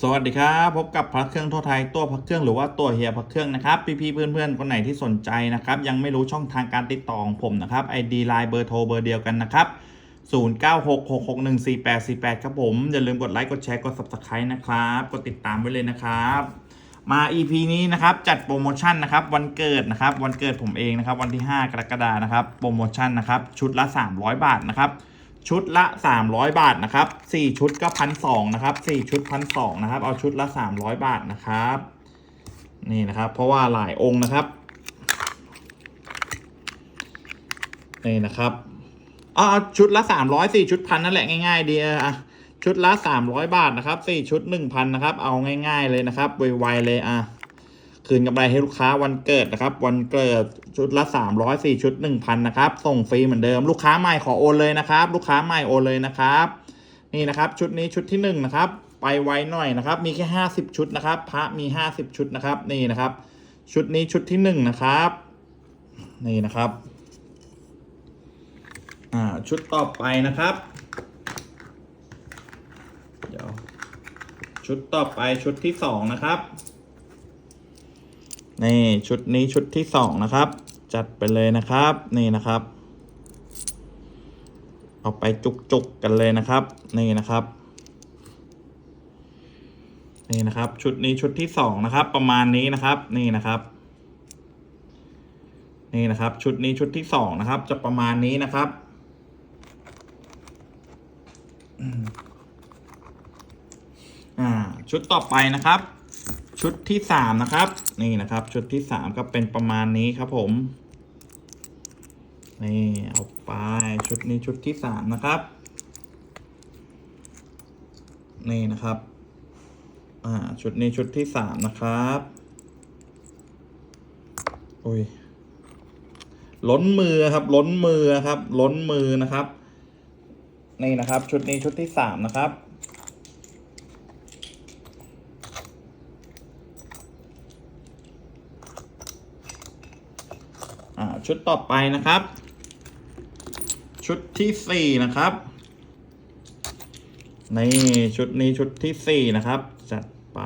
สวัสดีครับพบกับพระเครื่องทั่วไทยตัวพระเครื่องหรือว่าตัวเฮียพระเครื่องนะครับพี่ๆเพื่อนๆคนไหนที่สนใจนะครับยังไม่รู้ช่องทางการติดต่อของผมนะครับ ID ไลน์เบอร์โทรเบอร์เดียวกันนะครับ0966614848ครับผมอย่าลืมกดไลค์กดแชร์กด Subscribe นะครับกดติดตามไว้เลยนะครับ มา EP นี้นะครับจัดโปรโมชั่นนะครับวันเกิดนะครับวันเกิดผมเองนะครับวันที่ 5 กรกฎานะครับโปรโมชั่นนะครับชุดละ 300 บาทนะครับ ชุดละ 300 บาทนะครับ4ชุดก็พันสนะครับ4ชุดพันสนะครับ เอาชุดละ 300 บาทนะครับ นี่นะครับ เพราะว่าหลายองค์นะครับ นี่นะครับอ๋อเอาชุดละ 300 4ชุดพันนั่นแหละง่ายๆดีเอออะชุดละ 300 บาทนะครับ4ชุด 1,000นะครับ เอาง่าย ๆเลยนะครับไวๆเลยอะ คืนกำไรให้ลูกค้าวันเกิดนะครับ วันเกิดชุดละ 304 ชุด 1,000 นะครับ ส่งฟรีเหมือนเดิม ลูกค้าใหม่ขอโอนเลยนะครับ ลูกค้าใหม่โอนเลยนะครับ นี่นะครับ ชุดนี้ชุดที่1นะครับ ไปไวหน่อยนะครับ มีแค่ 50 ชุดนะครับ พระมี 50 ชุดนะครับ นี่นะครับ ชุดนี้ชุดที่1นะครับ นี่นะครับ อ่า ชุดต่อไปนะครับ เดี๋ยว ชุดต่อไปชุดที่สองนะครับ นี่ชุดนี้ชุดที่สองนะครับ จัดไปเลยนะครับ นี่นะครับ เอาไปจุกๆกกันเลยนะครับ นี่นะครับ นี่นะครับ ชุดนี้ชุดที่สองนะครับ ประมาณนี้นะครับ นี่นะครับ นี่นะครับ ชุดนี้ชุดที่สองนะครับ จะประมาณนี้นะครับอ่าชุดต่อไปนะครับ ชุดที่สามนะครับ นี่นะครับ ชุดที่สามก็เป็นประมาณนี้ครับผม นี่เอาไปชุดนี้ชุดที่สามนะครับ นี่นะครับ อ่าชุดนี้ชุดที่สามนะครับโอ้ยล้นมือครับ ล้นมือครับ ล้นมือนะครับ นี่นะครับ ชุดนี้ชุดที่สามนะครับ ชุดต่อไปนะครับ ชุดที่สี่นะครับนี่ชุดนี้ชุดที่สี่นะครับ จัดไป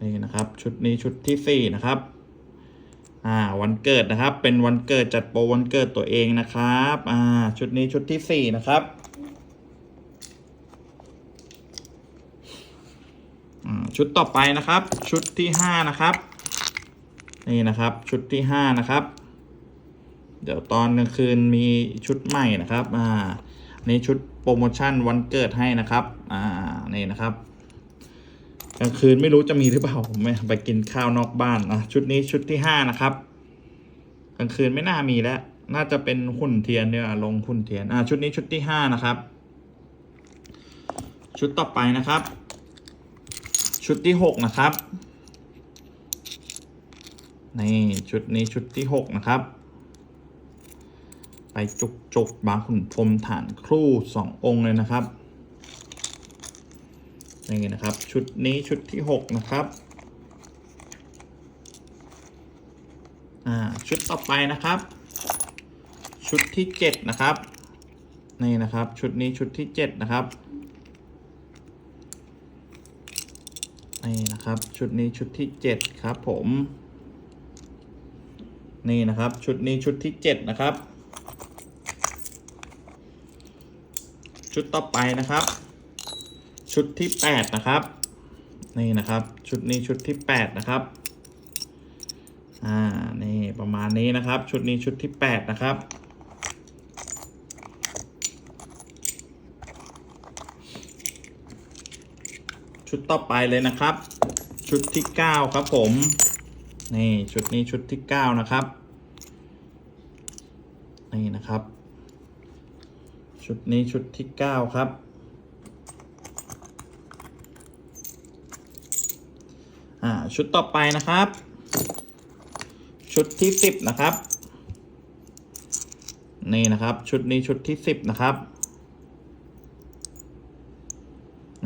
นี่นะครับ ชุดนี้ชุดที่สี่นะครับ อ่า วันเกิดนะครับ เป็นวันเกิดจัดโปรวันเกิดตัวเองนะครับ อ่า ชุดนี้ชุดที่สี่นะครับอ่าชุดต่อไปนะครับ ชุดที่ห้านะครับ นี่นะครับชุดที่ห้านะครับ เดี๋ยวตอนกลางคืนมีชุดใหม่นะครับอ่านี่ชุดโปรโมชั่นวันเกิดให้นะครับอ่านี่นะครับกลางคืนไม่รู้จะมีหรือเปล่าผมไม่ไปกินข้าวนอกบ้านอะชุดนี้ชุดที่ห้านะครับกลางคืนไม่น่ามีแล้ว น่าจะเป็นหุ่นเทียนเนี่ยลงหุ่นเทียนอ่าชุดนี้ชุดที่ห้านะครับ ชุดต่อไปนะครับ ชุดที่หกนะครับ นี่ชุดนี้ชุดที่หกนะครับ ไปจุกจุกบางขุนพรมฐานครู่สององค์เลยนะครับนี่นะครับ ชุดนี้ชุดที่หกนะครับอ่าชุดต่อไปนะครับ ชุดที่เจ็ดนะครับนี่นะครับ ชุดนี้ชุดที่เจ็ดนะครับนี่นะครับ ชุดนี้ชุดที่เจ็ดครับผม นี่นะครับ ชุดนี้ชุดที่เจ็ดนะครับ ชุดต่อไปนะครับ ชุดที่แปดนะครับ นี่นะครับ ชุดนี้ชุดที่แปดนะครับอ่านี่ประมาณนี้นะครับ ชุดนี้ชุดที่แปดนะครับ ชุดต่อไปเลยนะครับ ชุดที่เก้าครับผม นี่ ชุดนี้ชุดที่เก้านะครับ นี่นะครับ ชุดนี้ชุดที่เก้าครับ อ่า ชุดต่อไปนะครับ ชุดที่สิบนะครับ นี่นะครับ ชุดนี้ชุดที่สิบนะครับ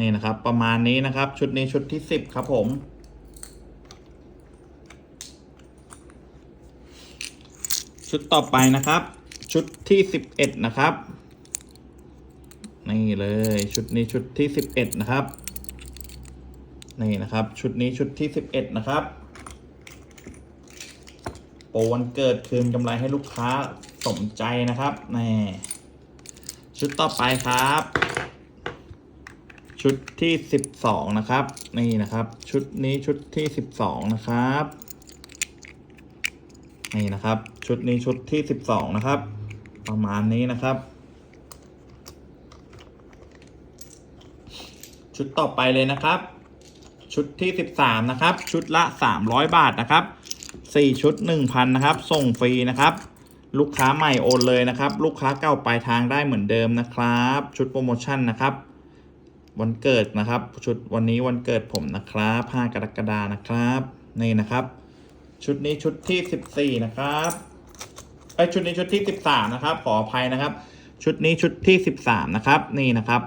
นี่นะครับ ประมาณนี้นะครับ ชุดนี้ชุดที่สิบครับผม ชุดต่อไปนะครับ ชุดที่สิบเอ็ดนะครับ นี่เลยชุดนี้ชุดที่สิบเอ็ดนะครับ นี่นะครับ ชุดนี้ชุดที่สิบเอ็ดนะครับ โปรวันเกิดคืนกำไรให้ลูกค้าสมใจนะครับนี่ชุดต่อไปครับ ชุดที่สิบสองนะครับ นี่นะครับ ชุดนี้ชุดที่สิบสองนะครับ นี่นะครับ ชุดนี้ชุดที่สิบสองนะครับ ประมาณนี้นะครับ ชุดต่อไปเลยนะครับ ชุดที่สิบสามนะครับ ชุดละสามร้อยบาทนะครับสี่ชุดหนึ่งพันนะครับ ส่งฟรีนะครับ ลูกค้าใหม่โอนเลยนะครับ ลูกค้าเก่าปลายทางได้เหมือนเดิมนะครับ ชุดโปรโมชั่นนะครับ วันเกิดนะครับ ชุดวันนี้วันเกิดผมนะครับ5กรกฎานะครับนี่นะครับ ชุดนี้ชุดที่สิบสี่นะครับไอยชุดนี้ชุดที่สิบสามนะครับ ขออภัยนะครับ ชุดนี้ชุดที่สิบสามนะครับ นี่นะครับ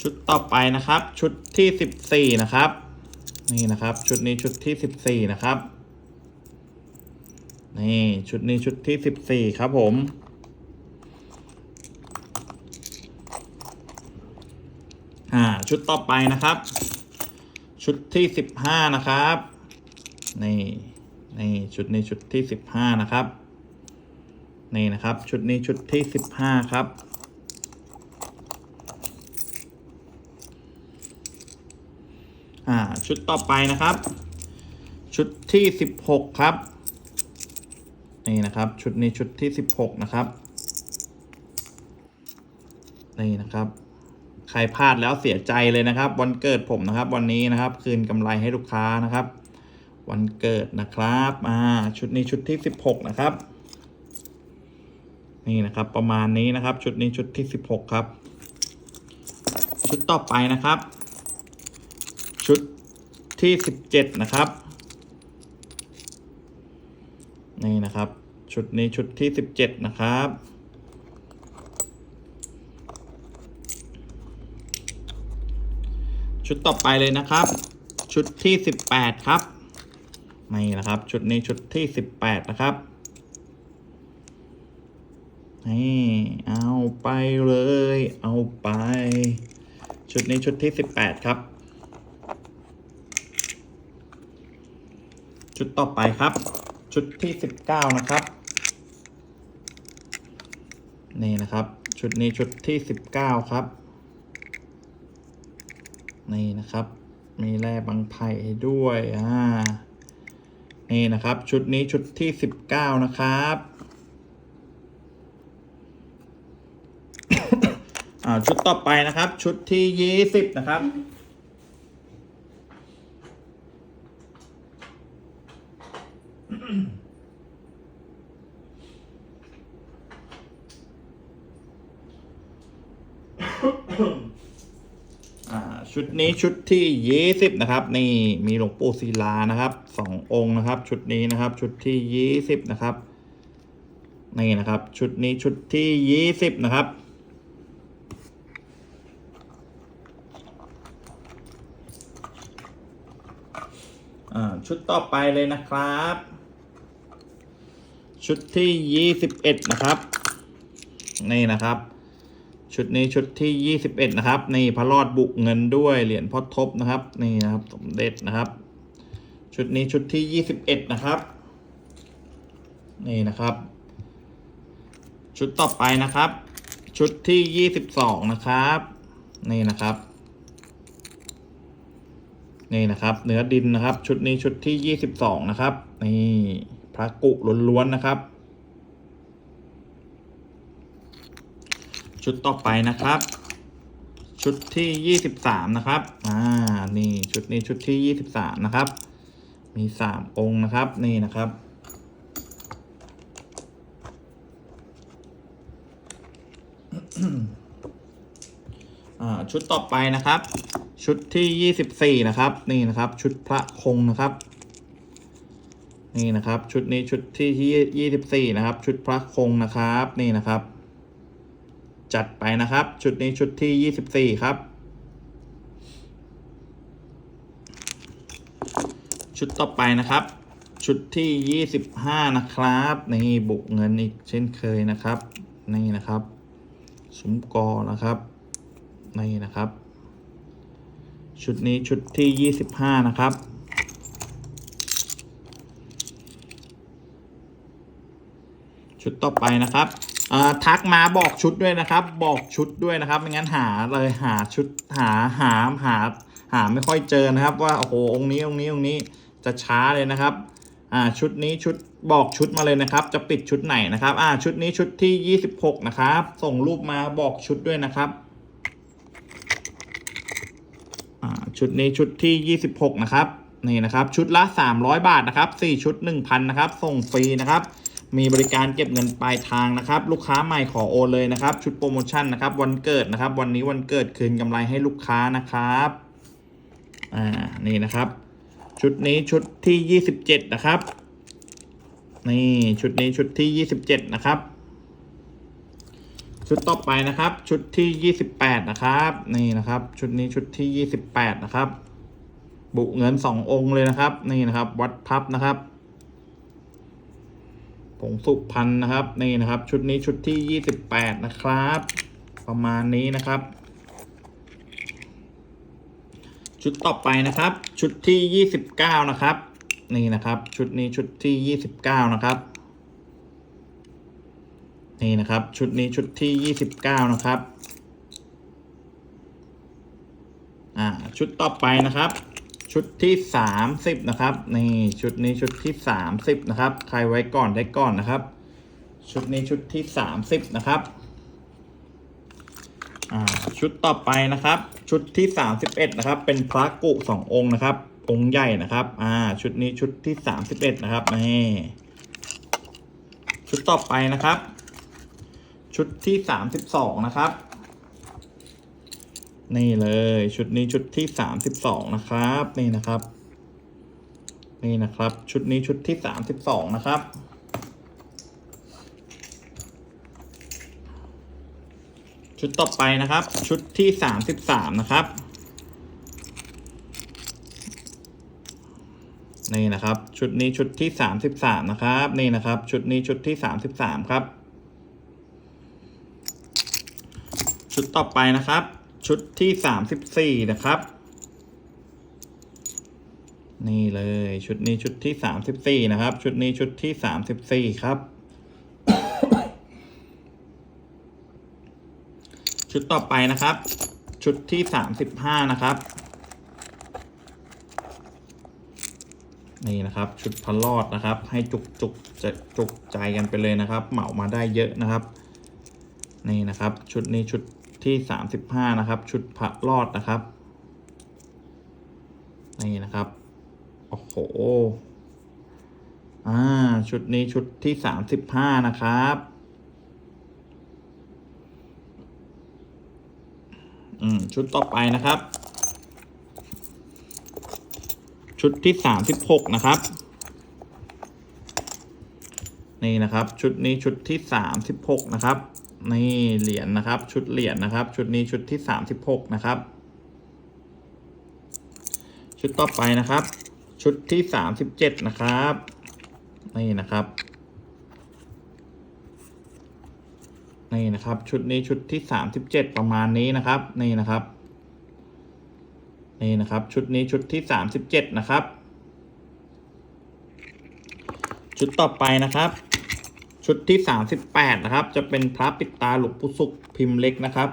ชุดต่อไปนะครับ ชุดที่สิบสี่นะครับ นี่นะครับ ชุดนี้ชุดที่สิบสี่นะครับ นี่ชุดนี้ชุดที่สิบสี่ครับผมอ่าชุดต่อไปนะครับ ชุดที่สิบห้านะครับนี่นี่ชุดนี้ชุดที่สิบห้านะครับนี่นะครับ ชุดนี้ชุดที่สิบห้าครับ อ่า ชุดต่อไปนะครับ ชุดที่สิบหกครับ นี่นะครับ ชุดนี้ชุดที่สิบหกนะครับ นี่นะครับ ใครพลาดแล้วเสียใจเลยนะครับ วันเกิดผมนะครับ วันนี้นะครับคืนกำไรให้ลูกค้านะครับ วันเกิดนะครับอ่าชุดนี้ชุดที่สิบหกนะครับ นี่นะครับประมาณนี้นะครับ ชุดนี้ชุดที่สิบหกครับ ชุดต่อไปนะครับ ชุดที่สิบเจ็ดนะครับ นี่นะครับ ชุดนี้ชุดที่สิบเจ็ดนะครับ ชุดต่อไปเลยนะครับ ชุดที่สิบแปดครับนี่นะครับ ชุดนี้ชุดที่สิบแปดนะครับนี่เอาไปเลย เอาไป ชุดนี้ชุดที่สิบแปดครับ ชุดต่อไปครับ ชุดที่สิบเก้านะครับนี่นะครับ ชุดนี้ชุดที่สิบเก้าครับ นี่นะครับ มีแร่บางไผ่ให้ด้วยอ่านี่นะครับ ชุดนี้ชุดที่สิบเก้านะครับอ่าชุดต่อไปนะครับ ชุดที่ยี่สิบนะครับ อ่า ชุดนี้ชุดที่ยี่สิบนะครับ นี่มีหลวงปู่ศิลานะครับสององค์นะครับ ชุดนี้นะครับ ชุดที่ยี่สิบนะครับนี่นะครับ ชุดนี้ชุดที่ยี่สิบนะครับอ่าชุดต่อไปเลยนะครับ ชุดที่ยี่สิบเอ็ดนะครับ นี่นะครับ ชุดนี้ชุดที่ยี่สิบเอ็ดนะครับ นี่พระรอดบุกเงินด้วยเหรียญพ่อทบนะครับ นี่นะครับสมเด็จนะครับ ชุดนี้ชุดที่ยี่สิบเอ็ดนะครับ นี่นะครับ ชุดต่อไปนะครับ ชุดที่ยี่สิบสองนะครับ นี่นะครับ นี่นะครับ เนื้อดินนะครับ ชุดนี้ชุดที่ยี่สิบสองนะครับ นี่พระกุล้วนๆนะครับ ชุดต่อไปนะครับ ชุดที่ยี่สิบสามนะครับ อ่า นี่ชุดนี้ชุดที่ยี่สิบสามนะครับ มีสามองค์นะครับ นี่นะครับอ่าชุดต่อไปนะครับ ชุดที่ยี่สิบสี่นะครับ นี่นะครับ ชุดพระคงนะครับนี่นะครับ ชุดนี้ชุดที่ยี่สิบสี่นะครับ ชุดพระคงนะครับ นี่นะครับ จัดไปนะครับ ชุดนี้ชุดที่ยี่สิบสี่ครับ ชุดต่อไปนะครับ ชุดที่ยี่สิบห้านะครับ นี่บุกเงินอีกเช่นเคยนะครับ นี่นะครับซุ้มกอนะครับ นี่นะครับ ชุดนี้ชุดที่ยี่สิบห้านะครับชุดต่อไปนะครับ ทักมาบอกชุดด้วยนะครับ บอกชุดด้วยนะครับไม่งั้นหาเลยหาชุดหาหาหาหาไม่ค่อยเจอนะครับ ว่าโอ้โหองค์นี้องค์นี้องค์นี้จะช้าเลยนะครับอ่าชุดนี้ชุดบอกชุดมาเลยนะครับ จะปิดชุดไหนนะครับอ่าชุดนี้ชุดที่ 26 นะครับ ส่งรูปมาบอกชุดด้วยนะครับอ่าชุดนี้ชุดที่ 26 นะครับนี่นะครับ ชุดละ 300 บาทนะครับ4ชุด 1,000นะครับส่งฟรีนะครับ มีบริการเก็บเงินปลายทางนะครับ ลูกค้าใหม่ขอโอนเลยนะครับ ชุดโปรโมชั่นนะครับวันเกิดนะครับ วันนี้วันเกิดคืนกำไรให้ลูกค้านะครับอ่านี่นะครับ ชุดนี้ชุดที่ 27 นะครับ นี่ชุดนี้ชุดที่ 27 นะครับ ชุดต่อไปนะครับ ชุดที่ 28 นะครับ นี่นะครับ ชุดนี้ชุดที่ 28 นะครับ บุเงิน 2 องค์เลยนะครับ นี่นะครับ วัดพับนะครับ ผงสุพรรณนะครับนี่นะครับ ชุดนี้ชุดที่ 28 นะครับ ประมาณนี้นะครับ ชุดต่อไปนะครับ ชุดที่ 29 นะครับ นี่นะครับ ชุดนี้ชุดที่ 29 นะครับ นี่นะครับ ชุดนี้ชุดที่ 29 นะครับ อ่า ชุดต่อไปนะครับ ชุดที่ 30 นะครับนี่ชุดนี้ชุดที่ 30 นะครับ ใครไว้ก่อนได้ก่อนนะครับ ชุดนี้ชุดที่ 30 นะครับอ่าชุดต่อไปนะครับ ชุดที่ 31 นะครับ เป็นพระกุสององค์นะครับ องค์ใหญ่นะครับอ่าชุดนี้ชุดที่ 31 นะครับนี่ชุดต่อไปนะครับ ชุดที่ 32 นะครับ นี่เลยชุดนี้ชุดที่32นะครับ นี่นะครับ นี่นะครับ ชุดนี้ชุดที่32นะครับ ชุดต่อไปนะครับ ชุดที่33นะครับ นี่นะครับ ชุดนี้ชุดที่33นะครับ นี่นะครับ ชุดนี้ชุดที่33ครับ ชุดต่อไปนะครับ ชุดที่สามสิบสี่นะครับ นี่เลยชุดนี้ชุดที่สามสิบสี่นะครับ ชุดนี้ชุดที่สามสิบสี่ครับ ชุดต่อไปนะครับ ชุดที่สามสิบห้านะครับ นี่นะครับ ชุดพลอดนะครับ ให้จุกจุกจะจุกใจกันไปเลยนะครับ เหมามาได้เยอะนะครับ นี่นะครับ ชุดนี้ชุด ที่สามสิบห้านะครับ ชุดพระรอดนะครับ นี่นะครับ โอ้โห อ่า ชุดนี้ชุดที่สามสิบห้านะครับ อืม ชุดต่อไปนะครับ ชุดที่สามสิบหกนะครับ นี่นะครับ ชุดนี้ชุดที่สามสิบหกนะครับ นี่เหรียญนะครับ ชุดเหรียญนะครับ ชุดนี้ชุดที่สามสิบหกนะครับ ชุดต่อไปนะครับ ชุดที่สามสิบเจ็ดนะครับ นี่นะครับนี่นะครับ ชุดนี้ชุดที่สามสิบเจ็ดประมาณนี้นะครับ นี่นะครับนี่นะครับ ชุดนี้ชุดที่สามสิบเจ็ดนะครับ ชุดต่อไปนะครับ ชุดที่สามสิบแปดนะครับ จะเป็นพระปิดตาหลวงปู่ศุกร์พิมพ์เล็กนะครับ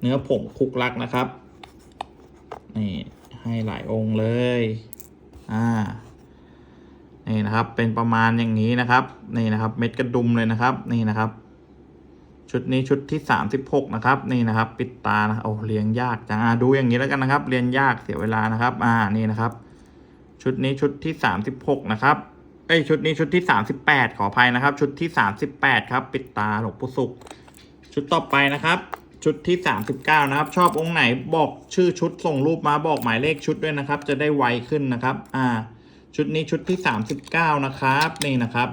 เนื้อผงคุกลักนะครับ นี่ให้หลายองค์เลย อ่า นี่นะครับ เป็นประมาณอย่างนี้นะครับ นี่นะครับ เม็ดกระดุมเลยนะครับ นี่นะครับ ชุดนี้ชุดที่สามสิบหกนะครับ นี่นะครับ ปิดตานะโอ้เรียงยากจังอ่าดูอย่างนี้แล้วกันนะครับ เรียนยากเสียเวลานะครับ อ่า นี่นะครับ ชุดนี้ชุดที่สามสิบหกนะครับ เอ้ยชุดนี้ชุดที่สามสิบแปดขออภัยนะครับ ชุดที่สามสิบแปดครับ ปิดตาหลวงปู่ศุกชุดต่อไปนะครับ ชุดที่สามสิบเก้านะครับ ชอบองค์ไหนบอกชื่อชุดส่งรูปมาบอกหมายเลขชุดด้วยนะครับ จะได้ไวขึ้นนะครับ อ่า ชุดนี้ชุดที่สามสิบเก้านะครับนี่นะครับ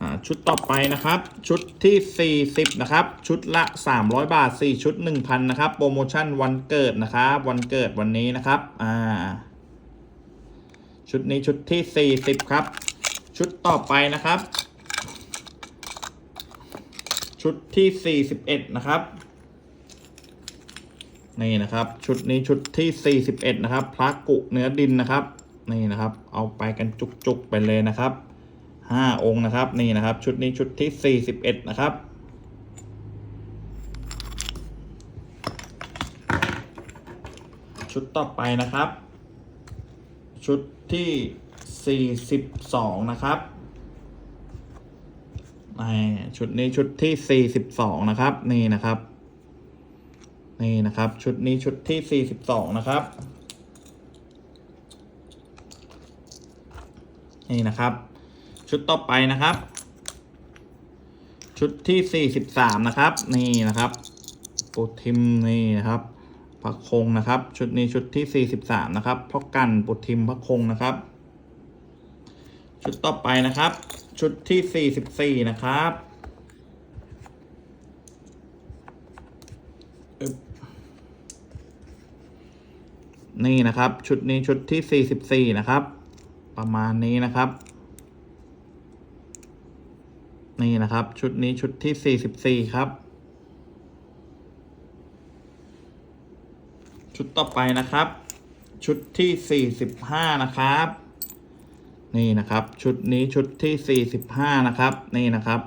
อ่าชุดต่อไปนะครับ ชุดที่ 40 นะครับ ชุดละ 300 บาท 4 ชุด 1,000 นะครับ โปรโมชั่นวันเกิดนะครับ วันเกิดวันนี้นะครับ อ่า ชุดนี้ชุดที่ 40 ครับ ชุดต่อไปนะครับ ชุดที่สี่สิบเอ็ดนะครับนี่นะครับ ชุดนี้ชุดที่สี่สิบเอ็ดนะครับพระกุเนื้อดินนะครับ นี่นะครับ เอาไปกันจุกๆไปเลยนะครับห้าองค์นะครับ นี่นะครับ ชุดนี้ชุดที่สี่สิบเอ็ดนะครับชุดต่อไปนะครับ ชุดที่สี่สิบสองนะครับนี่ชุดนี้ชุดที่สี่สิบสองนะครับ นี่นะครับ นี่นะครับ ชุดนี้ชุดที่สี่สิบสองนะครับ นี่นะครับ ชุดต่อไปนะครับ ชุดที่สี่สิบสามนะครับ นี่นะครับปูทิมนี่นะครับ พระคงนะครับ ชุดนี้ชุดที่สี่สิบสามนะครับพ่อกันปูทิมพระคงนะครับ ชุดต่อไปนะครับ ชุดที่สี่สิบสี่นะครับอึ๊บนี่นะครับ ชุดนี้ชุดที่สี่สิบสี่นะครับ ประมาณนี้นะครับ นี่นะครับ ชุดนี้ชุดที่สี่สิบสี่ครับ ชุดต่อไปนะครับ ชุดที่สี่สิบห้านะครับ นี่นะครับ ชุดนี้ชุดที่สี่สิบห้านะครับ นี่นะครับ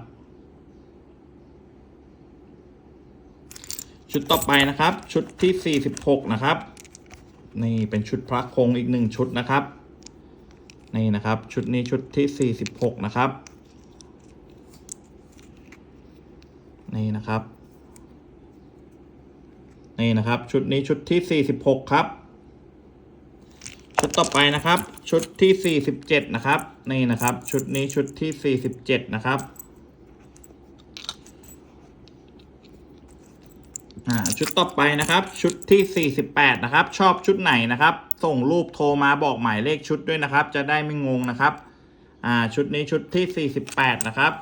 ชุดต่อไปนะครับ ชุดที่สี่สิบหกนะครับ นี่เป็นชุดพระคงอีกหนึ่งชุดนะครับ นี่นะครับ ชุดนี้ชุดที่สี่สิบหกนะครับ นี่นะครับ นี่นะครับชุดนี้ชุดที่สี่สิบหกครับ ชุดต่อไปนะครับ ชุดที่สี่สิบเจ็ดนะครับนี่นะครับ ชุดนี้ชุดที่สี่สิบเจ็ดนะครับอ่าชุดต่อไปนะครับ ชุดที่สี่สิบแปดนะครับ ชอบชุดไหนนะครับ ส่งรูปโทรมาบอกหมายเลขชุดด้วยนะครับ จะได้ไม่งงนะครับ อ่าชุดนี้ชุดที่สี่สิบแปดนะครับ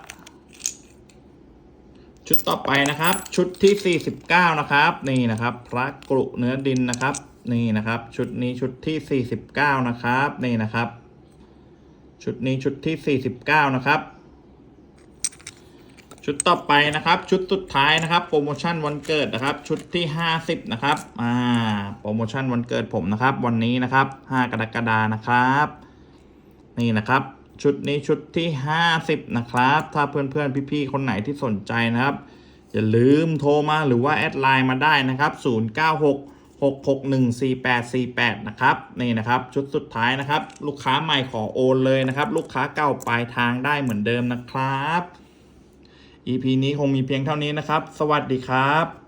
ชุดต่อไปนะครับ ชุดที่ 49 นะครับ นี่นะครับ พระกรุเนื้อดินนะครับ นี่นะครับ ชุดนี้ชุดที่ 49 นะครับ นี่นะครับ ชุดนี้ชุดที่ 49 นะครับ ชุดต่อไปนะครับ ชุดสุดท้ายนะครับ โปรโมชั่นวันเกิดนะครับ ชุดที่ 50 นะครับ อ่า โปรโมชั่นวันเกิดผมนะครับ วันนี้นะครับ 5 กรกฎานะครับ นี่นะครับ ชุดนี้ชุดที่ 50 นะครับ ถ้าเพื่อนๆ พี่ๆ คนไหนที่สนใจนะครับ อย่าลืมโทรมาหรือว่าแอดไลน์มาได้นะครับ 096 661 4848 นะครับ นี่นะครับ ชุดสุดท้ายนะครับ ลูกค้าใหม่ขอโอนเลยนะครับ ลูกค้าเก่าปลายทางได้เหมือนเดิมนะครับ EP นี้คงมีเพียงเท่านี้นะครับ สวัสดีครับ